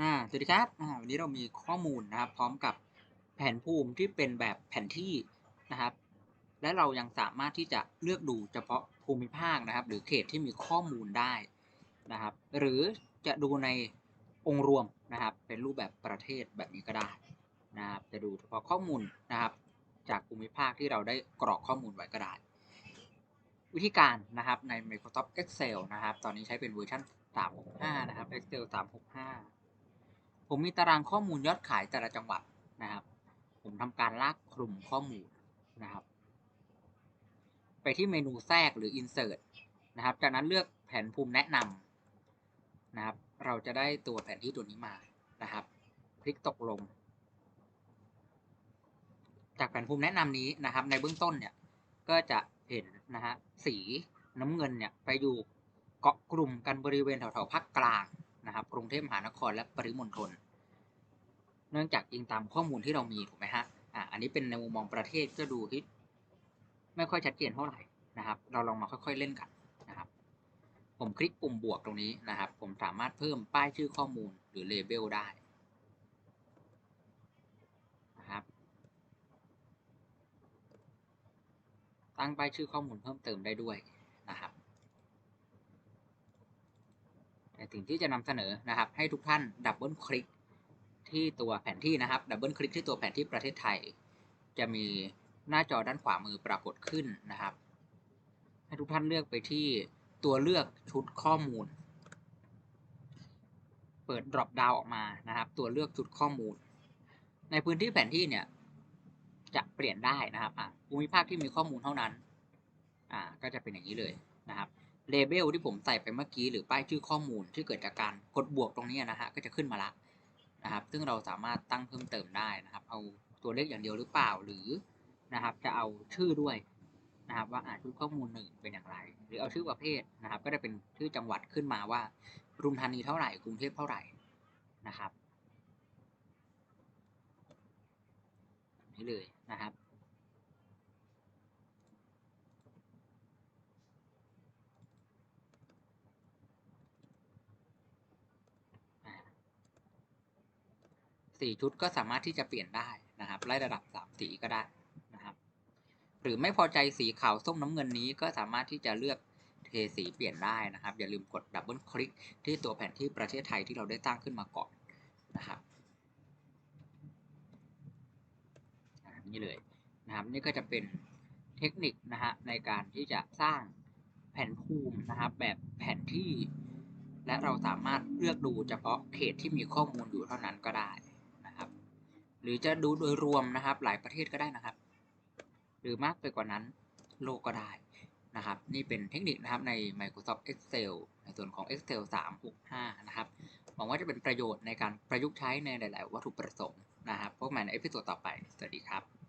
อ่าสวัสดีครับอ่าวันนี้เรามีข้อมูลนะครับ พร้อมกับแผนภูมิที่เป็นแบบแผนที่นะครับ และเรายังสามารถที่จะเลือกดูเฉพาะภูมิภาคนะครับ หรือเขตที่มีข้อมูลได้นะครับ หรือจะดูในองค์รวมนะครับ เป็นรูปแบบประเทศแบบนี้ก็ได้นะครับ จะดูเฉพาะข้อมูลนะครับ จากภูมิภาคที่เราได้กรอกข้อมูลไว้ก็ได้ วิธีการนะครับใน Microsoft Excel นะครับ ตอนนี้ใช้เป็นเวอร์ชัน365 นะครับ Excel 365 ผมมีตารางข้อมูลยอดขายแต่ละจังหวัดนะครับ ผมทำการลากคลุ่มข้อมูลนะครับ ไปที่เมนูแทรกหรือ insert นะครับ จากนั้นเลือกแผนภูมิแนะนำนะครับ เราจะได้ตัวแผนที่ตัวนี้มานะครับ คลิกตกลง จากแผนภูมิแนะนำนี้นะครับ ในเบื้องต้นเนี่ยก็จะเห็นนะฮะสีน้ำเงินเนี่ยไปอยู่เกาะกลุ่มกันบริเวณแถวๆภาคกลาง นะครับกรุงเทพมหานครและปริมณฑลเนื่องจากอิงตามข้อมูลที่เรามีถูกไหมฮะอ่าอันนี้เป็นในมุมมองประเทศก็ดูที่ไม่ค่อยชัดเจนเท่าไหร่นะครับ เราลองมาค่อยๆเล่นกันนะครับ ผมคลิกปุ่มบวกตรงนี้นะครับ ผมสามารถเพิ่มป้ายชื่อข้อมูลหรือเลเบลได้นะครับตั้งป้ายชื่อข้อมูลเพิ่มเติมได้ด้วยนะครับ แต่ สิ่งที่จะนำเสนอนะครับ ให้ทุกท่านดับเบิลคลิกที่ตัวแผนที่นะครับดับเบิลคลิกที่ตัวแผนที่ประเทศไทย จะมีหน้าจอด้านขวามือปรากฏขึ้นนะครับ ให้ทุกท่านเลือกไปที่ตัวเลือกชุดข้อมูล เปิด drop down ออกมานะครับ ตัวเลือกชุดข้อมูล ในพื้นที่แผนที่เนี่ยจะเปลี่ยนได้นะครับอะภูมิภาคที่มีข้อมูลเท่านั้นอ่าก็จะเป็นอย่างนี้เลยนะครับ เลเบลที่ผมใส่ไปเมื่อกี้หรือป้ายชื่อข้อมูลที่เกิดจากการกดบวกตรงนี้นะฮะก็จะขึ้นมาละนะครับ ซึ่งเราสามารถตั้งเพิ่มเติมได้นะครับ เอาตัวเลขอย่างเดียวหรือเปล่าหรือนะครับ จะเอาชื่อด้วยนะครับ ว่าอ่าชุดข้อมูลหนึ่งเป็นอย่างไร หรือเอาชื่อประเภทนะครับ ก็จะเป็นชื่อจังหวัดขึ้นมาว่าปทุมธานีเท่าไหร่กรุงเทพเท่าไหร่นะครับแบบนี้เลยนะครับ สีชุดก็สามารถที่จะเปลี่ยนได้นะครับไล่ระดับสามสีก็ได้นะครับหรือไม่พอใจสีขาวส้มน้ำเงินนี้ก็สามารถที่จะเลือกเทสีเปลี่ยนได้นะครับ อย่าลืมกดดับเบิลคลิกที่ตัวแผนที่ประเทศไทยที่เราได้ตั้งขึ้นมาก่อนนะครับนี่เลยนะครับนี่ก็จะเป็นเทคนิคนะฮะในการที่จะสร้างแผนภูมินะครับ แบบแผนที่ และเราสามารถเลือกดูเฉพาะเขตที่มีข้อมูลอยู่เท่านั้นก็ได้ หรือจะดูโดยรวมนะครับ หลายประเทศก็ได้นะครับ หรือมากไปกว่านั้นโลกก็ได้นะครับ นี่เป็นเทคนิคนะครับใน Microsoft Excel ในส่วนของ Excel 365 นะครับหวังว่าจะเป็นประโยชน์ในการประยุกต์ใช้ในหลาย ๆ วัตถุประสงค์นะครับพบกันใหม่ในเอพิโซดต่อไป สวัสดีครับ